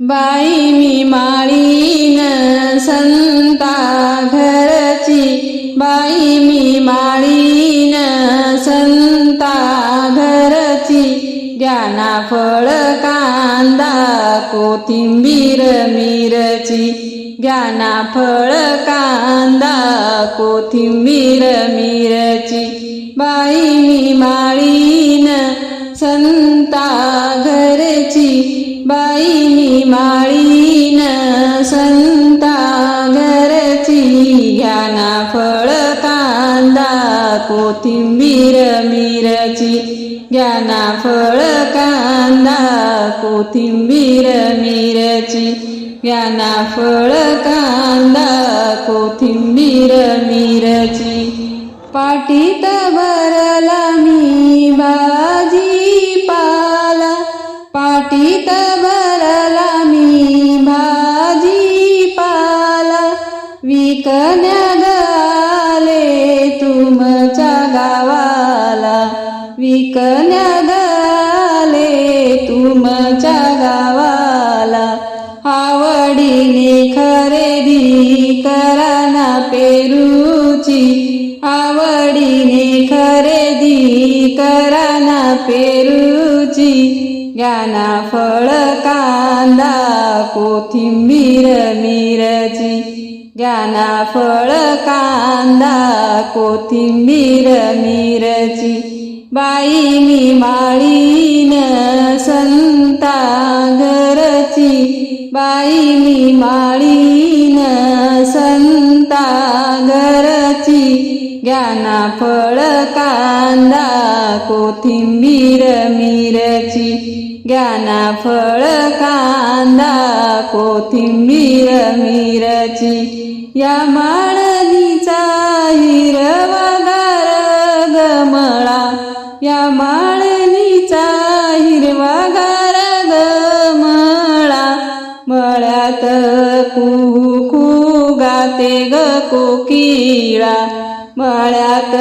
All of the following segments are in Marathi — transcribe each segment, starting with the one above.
बाई मी माळीन संता घरची. बाई मी माळीन संता घरची. ज्ञाना फळ कांदा कोथिंबीर मिरची. ज्ञाना फळ कांदा कोथिंबीर मिरची. बाई ज्ञाना फळ कांदा कोथिंबीर मिरची. ज्ञाना फळ कांदा कोथिंबीर मिरची. ज्ञाना फळ कांदा कोथिंबीर मिरची. पाटीत भरला मी भाजी पाला पाटीत विकण्या गाले तुमच्या गावाला आवडीने खरेदी कराना पेरूची. आवडीने खरेदी कराना पेरूची. ज्ञाना फळ कांदा कोथिंबीर मिरची. ज्ञाना फळ कांदा कोथिंबीर मिरची. बाई मी माळीन संता घरची. बाई मी माळीन संता घरची. ज्ञाना फळ कांदा कोथिंबीर मिरची. ज्ञाना फळ कांदा कोथिंबीर मिरची. या माळणीचा हिरवा या माळणीचा हिरवा गारं ग माळा मळ्यात कुहू गाते ग कोकिळा. मळ्यात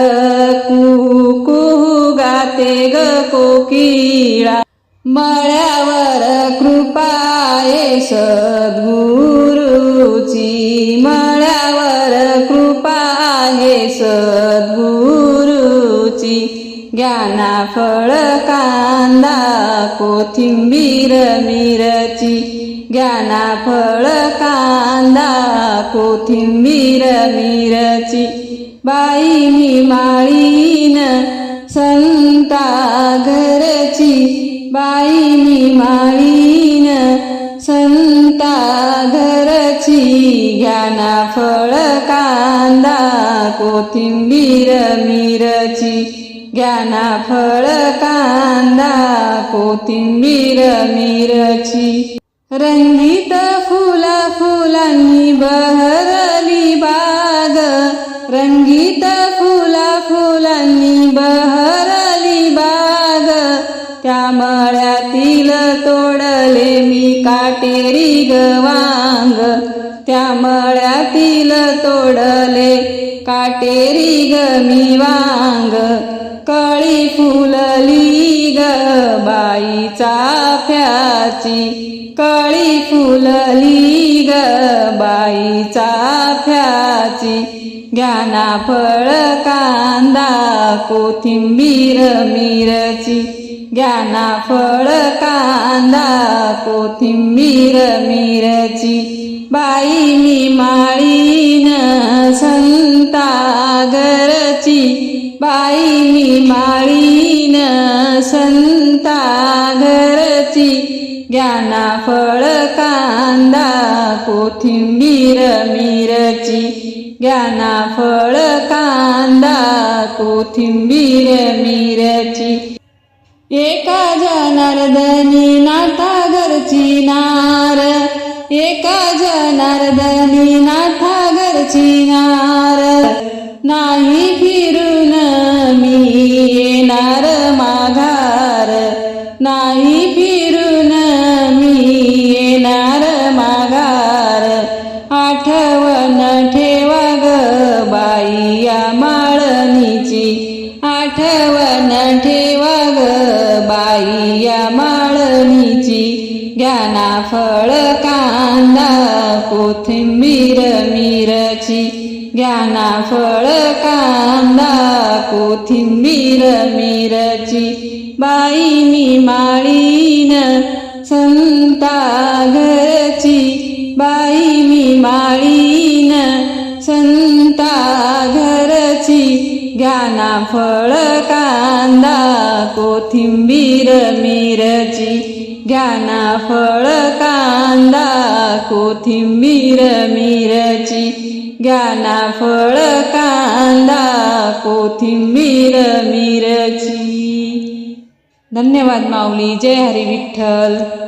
कुहू गाते ग कोकिळा. मळ्यावर कृपाये सद्गुरुची. मळ्यावर कृपाये सद्गुरुची. ज्ञाना फळ कांदा कोथिंबीर मिरची. ज्ञाना फळ कांदा कोथिंबीर मिरची. बाई मी माळीन संता घरची. बाई मी माळीन संता घरची. ज्ञाना फळ कांदा कोथिंबीर मिरची. ज्ञाना फळ कांदा कोथिंबीर मिरची. रंगीत फुला फुलांनी बहरली बाग. रंगीत फुला फुलांनी बहरली बाग. त्या मळ्यातील तोडले मी काटेरी गवांग. त्या मळ्यातील तोडले काटेरी ग मी वांग. कळी फुलली ग बाई चाफ्याची. कळी फुलली ग बाई चाफ्याची. ज्ञाना फळ कांदा कोथिंबीर मिरची. ज्ञाना फळ कांदा कोथिंबीर मिरची. बाई मी माळी बाई माळीन संता घरची ज्ञाना फळ कांदा कोथिंबीर मिरची. ज्ञाना फळ कांदा कोथिंबीर मिरची. एका जनार्दनी नाथा घरची नार एका जनार्दनी नाथा घरची नार. नाही आई या माळणीची ज्ञाना फळ कांदा कोथिंबीर मिरची. ज्ञाना फळ कांदा कोथिंबीर मिरची. बाई मी माळीन संता घर ज्ञाना फळ कांदा कोथिंबीर मिरची. ज्ञाना फळ कांदा कोथिंबीर मिरची. ज्ञाना फळ कांदा कोथिंबीर मिरची. धन्यवाद माऊली. जय हरी विठ्ठल.